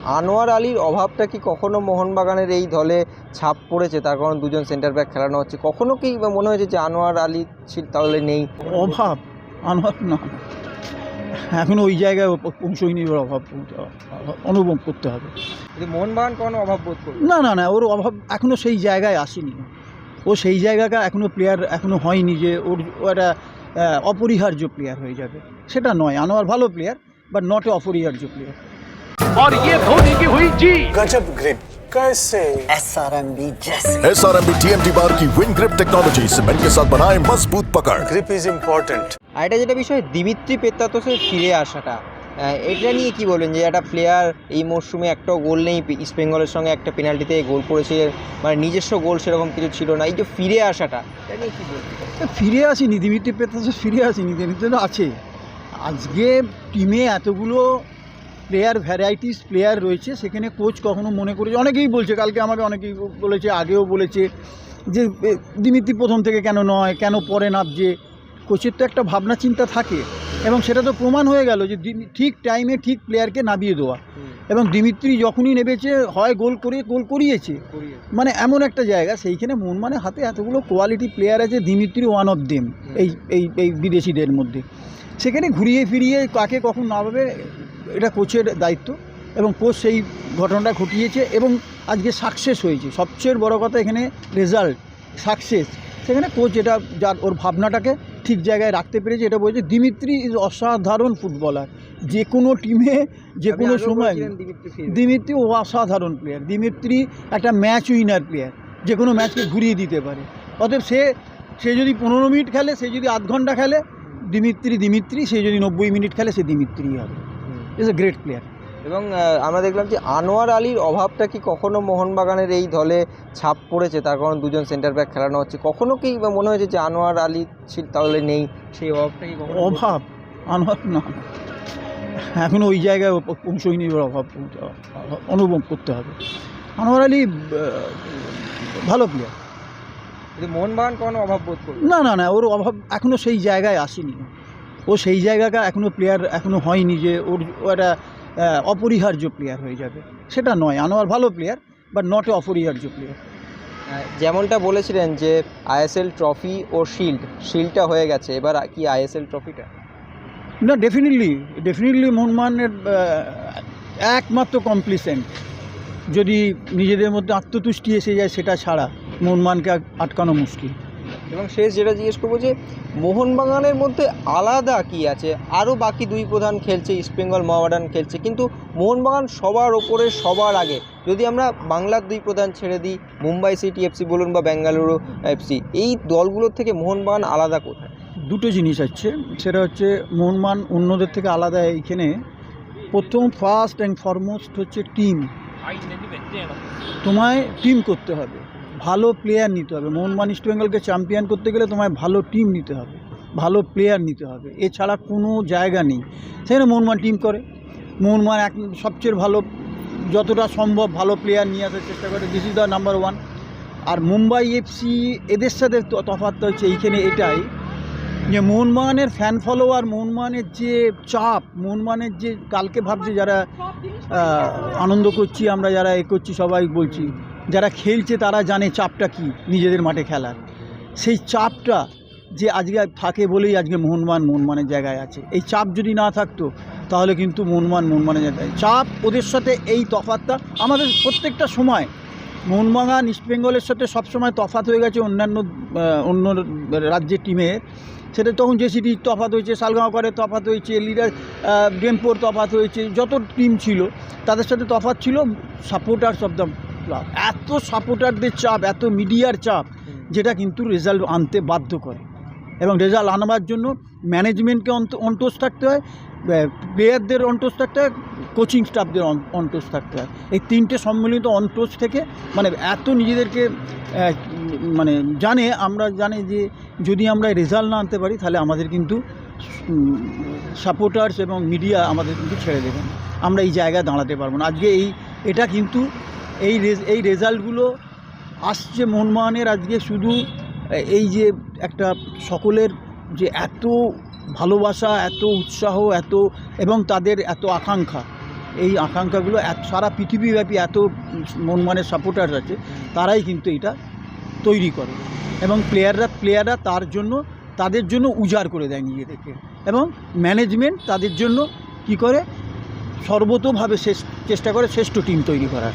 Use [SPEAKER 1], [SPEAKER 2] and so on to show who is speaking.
[SPEAKER 1] আনোয়ার আলীর অভাবটা কি কখনো মোহনবাগানের এই দলে ছাপ পড়েছে? তার কারণ দুজন সেন্টার ব্যাক খেলানো হচ্ছে। কখনো কি মনে হয়েছে যে আনোয়ার আলী ছিল তাহলে নেই?
[SPEAKER 2] অভাব? আনোয়ার না। এখন ওই জায়গায় পৌঁছয়নি ওর অভাব অনুভব করতে হবে।
[SPEAKER 1] মোহনবাগান কখনো অভাব বোধ করবে?
[SPEAKER 2] না না না ওর অভাব এখনও সেই জায়গায় আসেনি। ও সেই জায়গাটা এখনও প্লেয়ার এখনও হয়নি যে ওর ও একটা অপরিহার্য প্লেয়ার হয়ে যাবে। সেটা নয় আনোয়ার ভালো প্লেয়ার বাট নট এ অপরিহার্য প্লেয়ার
[SPEAKER 3] और ये धोनी की हुई जीत
[SPEAKER 4] गजब ग्रिप कैसे
[SPEAKER 5] एस आर एम बी जैसे
[SPEAKER 6] S R M B T M T bar की विन ग्रिप टेक्नोलॉजी सीमेंट के साथ बनाए मजबूत पकड़
[SPEAKER 4] ग्रिप इज इम्पोर्टेंट
[SPEAKER 1] আর এটা যেটা বিষয় দিমিত্রি পেত্তাতোসের ফিরে আসাটা আহ, এটা নিয়ে কি বলবেন যে একটা প্লেয়ার এই মরশুমে একটাও গোল নেই ইস্ট বেঙ্গলের সঙ্গে একটা পেনাল্টিতে গোল করেছে মানে নিজস্ব গোল সেরকম কিছু ছিল না এই যে ফিরে আসাটা এটা নিয়ে কি বলবেন
[SPEAKER 2] ফিরে আসেনি দিমিত্রি পেতাসে ফিরে আসেনি দিমিত্রি তো আছে আজকে টিমে এতগুলো প্লেয়ার ভ্যারাইটিস প্লেয়ার রয়েছে। সেখানে কোচ কখনো মনে করেছে অনেকেই বলছে কালকে আমাকে অনেকেই বলেছে আগেও বলেছে যে দিমিত্রি প্রথম থেকে কেন নয় কেন পরে নামছে কোচের তো একটা ভাবনা চিন্তা থাকে। এবং সেটা তো প্রমাণ হয়ে গেল যে ঠিক টাইমে ঠিক প্লেয়ারকে নামিয়ে দেওয়া। এবং দিমিত্রি যখনই নেবেছে হয় গোল করে গোল করিয়েছে। মানে এমন একটা জায়গা সেইখানে মন মানে হাতে এতগুলো কোয়ালিটি প্লেয়ার আছে দিমিত্রি ওয়ান অফ দেম এই এই এই বিদেশিদের মধ্যে। সেখানে ঘুরিয়ে ফিরিয়ে কাকে কখন নামাবে এটা কোচের দায়িত্ব এবং কোচ সেই ঘটনাটা ঘটিয়েছে এবং আজকে সাকসেস হয়েছে। সবচেয়ে বড় কথা এখানে রেজাল্ট সাকসেস সেখানে কোচ এটা যার ওর ভাবনাটাকে ঠিক জায়গায় রাখতে পেরেছে এটা বলছে দিমিত্রি ইজ অসাধারণ ফুটবলার যে কোনো টিমে যে কোনো সময় দিমিত্রি ও অসাধারণ প্লেয়ার দিমিত্রি একটা ম্যাচ উইনার প্লেয়ার যে কোনো ম্যাচকে ঘুরিয়ে দিতে পারে। অতএব সে সে যদি পনেরো মিনিট খেলে সে যদি আধ ঘণ্টা খেলে দিমিত্রি দিমিত্রি সে যদি নব্বই মিনিট খেলে সে দিমিত্রি হবে। ইজ এ গ্রেট প্লেয়ার
[SPEAKER 1] এবং আমরা দেখলাম যে আনোয়ার আলীর অভাবটা কি কখনো মোহনবাগানের এই দলে ছাপ পড়েছে? তার কারণ দুজন সেন্টার ব্যাক খেলানো হচ্ছে। কখনো কি মনে হয়েছে যে আনোয়ার আলী তাহলে নেই? সেই অভাবটা কি
[SPEAKER 2] অভাব? আনোয়ার? না এখন ওই জায়গায় পৌঁছয়নি ওর অভাব অনুভব করতে হবে। আনোয়ার আলী ভালো প্লেয়ার
[SPEAKER 1] মোহনবাগান কখনো অভাব বোধ করবে?
[SPEAKER 2] না না না ওর অভাব এখনও সেই জায়গায় আসেনি। ও সেই জায়গাটা এখনও প্লেয়ার এখনও হয়নি যে ওর ও একটা অপরিহার্য প্লেয়ার হয়ে যাবে। সেটা নয় আনোয়ার ভালো প্লেয়ার বাট নট এ অপরিহার্য প্লেয়ার
[SPEAKER 1] যেমনটা বলেছিলেন যে আইএসএল ট্রফি ও শিল্ড শিল্ডটা হয়ে গেছে। এবার কি আইএসএল ট্রফিটা
[SPEAKER 2] না ডেফিনেটলি ডেফিনেটলি মোহনবাগানের আহ, একমাত্র কমপ্লিসেন্ট যদি নিজেদের মধ্যে আত্মতুষ্টি এসে যায় সেটা ছাড়া মোহনবাগানকে আ- আটকানো মুশকিল।
[SPEAKER 1] এবং শেষ যেটা জিজ্ঞেস করব যে, মোহনবাগানের মধ্যে আলাদা কি আছে? আরও বাকি দুই প্রধান খেলছে ইস্টবেঙ্গল মহাবাডান খেলছে, কিন্তু মোহনবাগান সবার ওপরে, সবার আগে। যদি আমরা বাংলার দুই প্রধান ছেড়ে দিই, মুম্বাই সিটি এফসি বলুন বা বেঙ্গালুরু এফসি, এই দলগুলোর থেকে মোহনবাগান আলাদা কোথায়?
[SPEAKER 2] দুটো জিনিস আছে। সেটা হচ্ছে, মোহনবাগান অন্যদের থেকে আলাদা এইখানে। প্রথম ফার্স্ট অ্যান্ড ফরমোস্ট হচ্ছে টিম তোমায় টিম করতে হবে। ভালো প্লেয়ার নিতে হবে। মোহনবাগান ইস্ট বেঙ্গলকে চ্যাম্পিয়ন করতে গেলে তোমায় ভালো টিম নিতে হবে। ভালো প্লেয়ার নিতে হবে। এছাড়া কোনো জায়গা নেই। সেখানে মোহনবাগান টিম করে। মোহনবাগান এক সবচেয়ে ভালো, যতটা সম্ভব ভালো প্লেয়ার নিয়ে আসার চেষ্টা করে। This is the number one R Mumbai FC এদের সাথে তো- তফাৎটা হচ্ছে এইখানে এটাই যে মোহনবাগানের ফ্যান ফলোয়ার মোহনবাগানের যে চাপ মোহনবাগানের যে কালকে ভাবছে যারা আনন্দ করছি, আমরা যারা এ করছি সবাই বলছি যারা খেলছে তারা জানে চাপটা কি নিজেদের মাঠে খেলার। সেই চাপটা যে আজকে থাকে বলেই আজকে মোহনমান মোহনবাগানের জায়গায় আছে। এই চাপ যদি না থাকতো, তাহলে কিন্তু মোহনবাগান মোহনবাগানের জায়গায় চাপ ওদের সাথে এই তফাতটা, আমাদের প্রত্যেকটা সময় মোহনবাগান ইস্টবেঙ্গলের সাথে সবসময় তফাত হয়ে গেছে অন্যান্য অন্য রাজ্যের টিমে সেটা তখন সিটি তফাত হয়েছে শালগাঁও করে তফাত হয়েছে, লিডার ডেমপোর তফাত হয়েছে, যত টিম ছিল, তাদের সাথে তফাত ছিল সাপোর্টার্স অফ দ্য ক্লাব এত সাপোর্টারদের চাপ এত মিডিয়ার চাপ যেটা কিন্তু রেজাল্ট আনতে বাধ্য করে। এবং রেজাল্ট আনবার জন্য ম্যানেজমেন্টকে অন্ত অন্টোস থাকতে হয় প্লেয়ারদের অন্টোস থাকতে হয় কোচিং স্টাফদের অন্টোস থাকতে হয়। এই তিনটে সম্মিলিত অন্টোস থেকে মানে এত নিজেদেরকে মানে জানে আমরা জানি যে যদি আমরা রেজাল্ট না আনতে পারি তাহলে আমাদের কিন্তু সাপোর্টার্স এবং মিডিয়া আমাদের কিন্তু ছেড়ে দেবেন আমরা এই জায়গায় দাঁড়াতে পারব না। আজকে এই এটা কিন্তু এই এই রেজাল্টগুলো আসছে মোহনবাগানের আজকে শুধু এই যে একটা সকলের যে এত ভালোবাসা, এত উৎসাহ, এত এবং তাদের এত আকাঙ্ক্ষা। এই আকাঙ্ক্ষাগুলো এত সারা পৃথিবীব্যাপী এত মনমানের সাপোর্টার আছে, তারাই কিন্তু এটা তৈরি করে এবং প্লেয়াররা প্লেয়াররা তার জন্য, তাদের জন্য উজাড় করে দেয় নিজেদেরকে এবং ম্যানেজমেন্ট তাদের জন্য কি করে? সর্বতোভাবে শেষ, চেষ্টা করে শ্রেষ্ঠ টিম তৈরি করার।